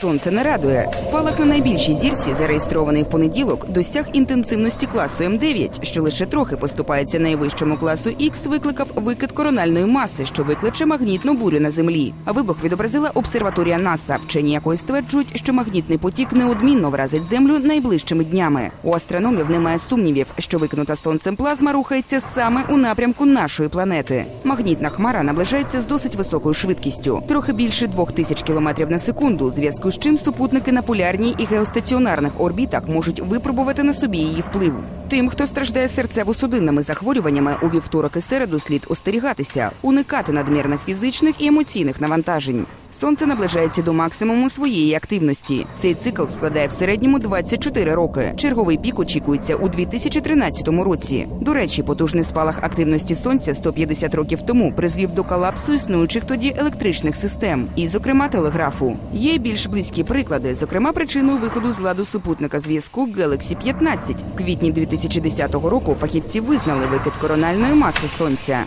Сонце не радує. Спалах на найбільшій зірці, зареєстрований в понеділок, досяг інтенсивності класу М9, що лише трохи поступається найвищому класу Х, викликав викид корональної маси, що викличе магнітну бурю на землі. А вибух відобразила обсерваторія НАСА, вчені якої стверджують, що магнітний потік неодмінно вразить землю найближчими днями. У астрономів немає сумнівів, що викинута сонцем плазма рухається саме у напрямку нашої планети. Магнітна хмара наближається з досить високою швидкістю, трохи більше двох тисяч кілометрів на секунду. Зв'язку з чим супутники на полярній і геостаціонарних орбітах можуть випробувати на собі її вплив. Тим, хто страждає серцево-судинними захворюваннями, у вівторок і середу слід остерігатися, уникати надмірних фізичних і емоційних навантажень. Сонце наближається до максимуму своєї активності. Цей цикл складає в середньому 24 роки. Черговий пік очікується у 2013 році. До речі, потужний спалах активності сонця 150 років тому призвів до колапсу існуючих тоді електричних систем, і, зокрема, телеграфу. Є більш близькі приклади, зокрема, причиною виходу з ладу супутника зв'язку Galaxy 15. В квітні 2010 року фахівці визнали викид корональної маси сонця.